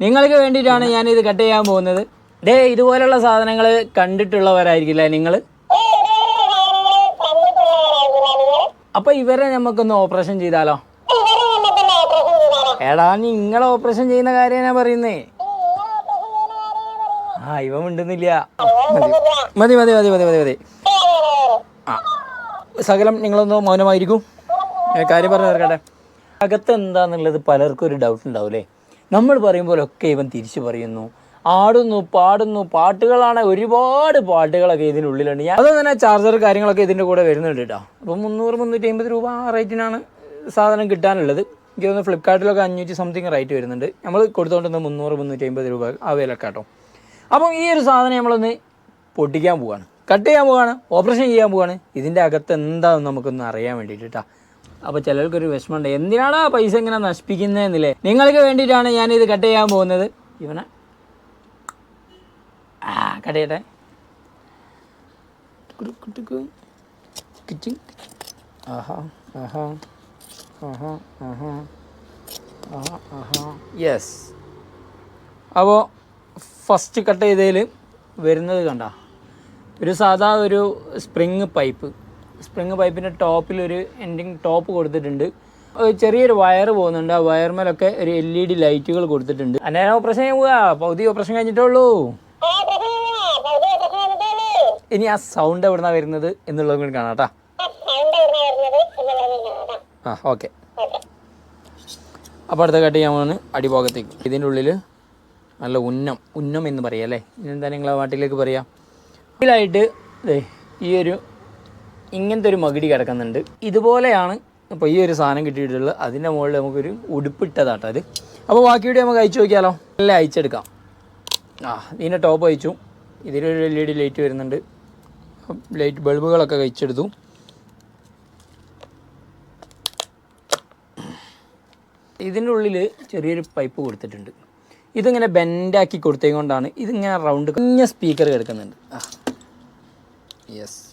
നിങ്ങൾക്ക് വേണ്ടിയിട്ടാണ് ഞാൻ ഇത് കട്ട് ചെയ്യാൻ പോകുന്നത്. ഡേ ഇതുപോലുള്ള സാധനങ്ങൾ കണ്ടിട്ടുള്ളവരായിരിക്കില്ല നിങ്ങൾ അപ്പൊ ഇവരെ നമുക്കൊന്ന് ഓപ്പറേഷൻ ചെയ്താലോ? എടാ നിങ്ങൾ ഓപ്പറേഷൻ ചെയ്യുന്ന കാര്യം ഞാൻ പറയുന്നേ? ആ ഇവ മിണ്ടുന്നില്ല. മതി മതി മതി മതി മതി മതി. ആ സകലം നിങ്ങളൊന്ന് മൗനമായിരിക്കും. കാര്യം പറഞ്ഞു തീർക്കട്ടെ. അകത്ത് എന്താന്നുള്ളത് പലർക്കും ഒരു ഡൗട്ട് ഉണ്ടാവില്ലേ നമ്മൾ പറയുമ്പോഴൊക്കെ ഇവൻ തിരിച്ചു പറയുന്നു. ആടുന്നു പാടുന്നു. പാട്ടുകളാണ് ഒരുപാട് പാട്ടുകളൊക്കെ ഇതിന്റെ ഉള്ളിലുണ്ട്. ഞാൻ അതുപോലെ തന്നെ ചാർജർ കാര്യങ്ങളൊക്കെ ഇതിന്റെ കൂടെ വരുന്നുണ്ട് കേട്ടോ അപ്പം മുന്നൂറ് മുന്നൂറ്റി അമ്പത് രൂപ ആ റേറ്റിനാണ് സാധനം കിട്ടാനുള്ളത്. എനിക്ക് തോന്നുന്നു ഫ്ലിപ്കാർട്ടിലൊക്കെ അഞ്ഞൂറ്റി സംതിങ് റേറ്റ് വരുന്നുണ്ട്. നമ്മൾ കൊടുത്തുകൊണ്ടിരുന്ന മുന്നൂറ് മുന്നൂറ്റി അമ്പത് രൂപ ആ വിലക്ക് കേട്ടോ അപ്പം ഈ ഒരു സാധനം നമ്മളൊന്ന് പൊട്ടിക്കാൻ പോവാണ്. കട്ട് ചെയ്യാൻ പോവാണ്. ഓപ്പറേഷൻ ചെയ്യാൻ പോവാണ്. ഇതിന്റെ അകത്ത് എന്താണെന്ന് നമുക്കൊന്ന് അറിയാൻ വേണ്ടിയിട്ട് കേട്ടോ അപ്പോൾ ചിലർക്കൊരു വിഷമമുണ്ട്. എന്തിനാണ് ആ പൈസ ഇങ്ങനെ നശിപ്പിക്കുന്നതെന്നില്ലേ നിങ്ങൾക്ക് വേണ്ടിയിട്ടാണ് ഞാനിത് കട്ട് ചെയ്യാൻ പോകുന്നത്. ഇവനെ. ആ കട്ട് ചെയ്യട്ടെ. ആഹാ ആഹാ ആഹാ ആഹാ യെസ് അപ്പോൾ ഫസ്റ്റ് കട്ട് ചെയ്തതിൽ വരുന്നത് കണ്ട? ഒരു സാധാ ഒരു സ്പ്രിങ് പൈപ്പ് സ്പ്രിങ് പൈപ്പിന്റെ ടോപ്പിൽ ഒരു എൻഡിങ് ടോപ്പ് കൊടുത്തിട്ടുണ്ട്. ചെറിയൊരു വയർ പോകുന്നുണ്ട്. ആ വയർമേലൊക്കെ ഒരു എൽ ഇ ഡി ലൈറ്റുകൾ കൊടുത്തിട്ടുണ്ട്. അന്നെ ഓപ്പറേഷൻ പോവുക പൗതി ഓപ്പറേഷൻ കഴിഞ്ഞിട്ടുള്ളൂ ഇനി ആ സൗണ്ട് എവിടുന്നാ വരുന്നത് എന്നുള്ളത് കൂടി കാണാം കേട്ടോ. ആ ഓക്കെ അപ്പോൾ അടുത്ത കട്ട് ഞാൻ അടിഭാഗത്തേക്ക്. ഇതിന്റെ ഉള്ളിൽ നല്ല ഉന്നം ഉന്നം എന്ന് പറയാം അല്ലേ? ഇനി എന്താ നിങ്ങളെ നാട്ടിലേക്ക് പറയാം? ഇതിലായിട്ട് ഈ ഒരു ഇങ്ങനത്തെ ഒരു മകിടി കിടക്കുന്നുണ്ട്. ഇതുപോലെയാണ് അപ്പോൾ ഈ ഒരു സാധനം കിട്ടിയിട്ടുള്ളത്. അതിന്റെ മുകളിൽ നമുക്കൊരു ഉടുപ്പിട്ടതാട്ടോ അത്. അപ്പോൾ ബാക്കിയുടെ നമുക്ക് അയച്ചു നോക്കിയാലോ? എല്ലാം അയച്ചെടുക്കാം. ആ ഇതിന്റെ ടോപ്പ് അയച്ചു. ഇതിലൊരു എൽ ഇ ഡി ലൈറ്റ് വരുന്നുണ്ട്. ലൈറ്റ് ബൾബുകളൊക്കെ കഴിച്ചെടുത്തു. ഇതിന്റെ ഉള്ളിൽ ചെറിയൊരു പൈപ്പ് കൊടുത്തിട്ടുണ്ട്. ഇതിങ്ങനെ ബെൻഡാക്കി കൊടുത്തേക്കൊണ്ടാണ് ഇതിങ്ങനെ റൗണ്ട് കുഞ്ഞ സ്പീക്കർ കിടക്കുന്നുണ്ട്. ആ. യെസ്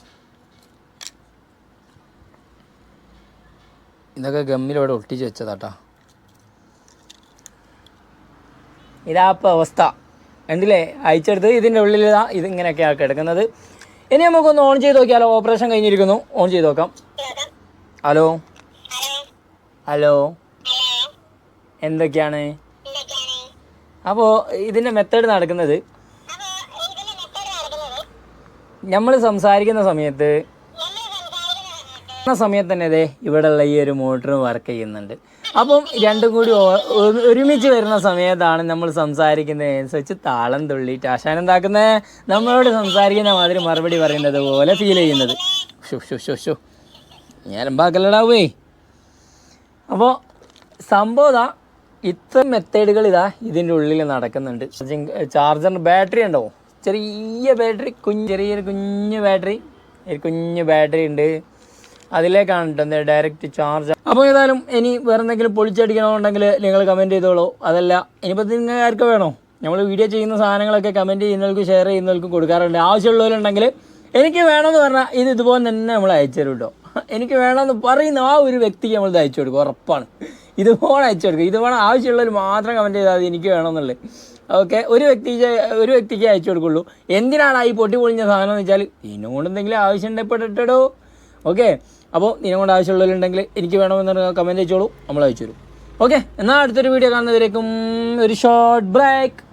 ഇതൊക്കെ ഗമ്മിലവിടെ ഒട്ടിച്ച് വെച്ചതാട്ടാ. ഇതാ ഇപ്പം അവസ്ഥ. കണ്ടില്ലേ? അയച്ചെടുത്ത് ഇതിന്റെ ഉള്ളിൽ ഇതാ ഇതിങ്ങനെയൊക്കെയാണ് കിടക്കുന്നത്. ഇനി നമുക്കൊന്ന് ഓൺ ചെയ്ത് നോക്കിയാലോ? ഓപ്പറേഷൻ കഴിഞ്ഞിരിക്കുന്നു. ഓൺ ചെയ്ത് നോക്കാം. ഹലോ ഹലോ എന്തൊക്കെയാണ്? അപ്പോൾ ഇതിന്റെ മെത്തേഡ് നടക്കുന്നത്. നമ്മൾ സംസാരിക്കുന്ന സമയത്ത് ആ സമയത്ത് തന്നെ അതെ ഇവിടെയുള്ള ഈ ഒരു മോട്ടറും വർക്ക് ചെയ്യുന്നുണ്ട്. അപ്പം രണ്ടും കൂടി ഒരുമിച്ച് വരുന്ന സമയത്താണ് നമ്മൾ സംസാരിക്കുന്നതനുസരിച്ച് താളം തുള്ളിയിട്ട് ആശാൻ എന്താക്കുന്നത് നമ്മളോട് സംസാരിക്കുന്ന മാതിരി മറുപടി പറയുന്നത് പോലെ ഫീൽ ചെയ്യുന്നത്. ഷു ഷു ഷു ഷു ഞാനെമ്പാക്കല്ലടാവേ അപ്പോൾ സംഭവം ഇതാ ഇത്ര മെത്തേഡുകൾ ഇതാ ഇതിന്റെ ഉള്ളിൽ നടക്കുന്നുണ്ട്. ചാർജറിന് ബാറ്ററി ഉണ്ടോ? ചെറിയ ബാറ്ററി കുഞ്ഞ് ചെറിയൊരു കുഞ്ഞ് ബാറ്ററി ഒരു കുഞ്ഞ് ബാറ്ററി ഉണ്ട്. അതിലേക്കാണ് കേട്ടോ ഡയറക്റ്റ് ചാർജ് അപ്പോൾ ഏതായാലും ഇനി വേറെ എന്തെങ്കിലും പൊളിച്ചടിക്കണമെന്നുണ്ടെങ്കിൽ നിങ്ങൾ കമന്റ് ചെയ്തോളൂ. അതല്ല ഇനിയിപ്പോൾ നിങ്ങൾക്ക് വേണോ? നമ്മൾ വീഡിയോ ചെയ്യുന്ന സാധനങ്ങളൊക്കെ കമന്റ് ചെയ്യുന്നവർക്കും ഷെയർ ചെയ്യുന്നവർക്കും കൊടുക്കാറുണ്ട്. ആവശ്യമുള്ളവരുണ്ടെങ്കിൽ എനിക്ക് വേണമെന്ന് പറഞ്ഞാൽ ഇത് ഇതുപോലെ തന്നെ നമ്മൾ അയച്ചു തരും കേട്ടോ എനിക്ക് വേണമെന്ന് പറയുന്ന ആ ഒരു വ്യക്തിക്ക് നമ്മൾ ഇത് അയച്ചു കൊടുക്കും. ഉറപ്പാണ്. ഇതുപോലെ അയച്ചു കൊടുക്കും. ഇതുപോലെ ആവശ്യമുള്ളവർ മാത്രം കമന്റ് ചെയ്താൽ എനിക്ക് വേണമെന്നുള്ളത്. ഓക്കെ ഒരു വ്യക്തിക്ക് ഒരു വ്യക്തിക്ക് അയച്ചു കൊടുക്കുള്ളൂ. എന്തിനാണ് ഈ പൊട്ടി പൊളിഞ്ഞ സാധനം എന്ന് വെച്ചാൽ ഇതിനോട് എന്തെങ്കിലും ആവശ്യം ഉണ്ടെപ്പെട്ടിട്ടോ ഓക്കെ? അപ്പോൾ ഇതിനെക്കൊണ്ട് ആവശ്യമുള്ളവരുണ്ടെങ്കിൽ എനിക്ക് വേണമെന്ന് കമന്റ് അയച്ചോളൂ. നമ്മൾ അയച്ചു തരും. ഓക്കെ? എന്നാൽ അടുത്തൊരു വീഡിയോ കാണുന്നവരേക്കും ഒരു ഷോർട്ട് ബ്രേക്ക്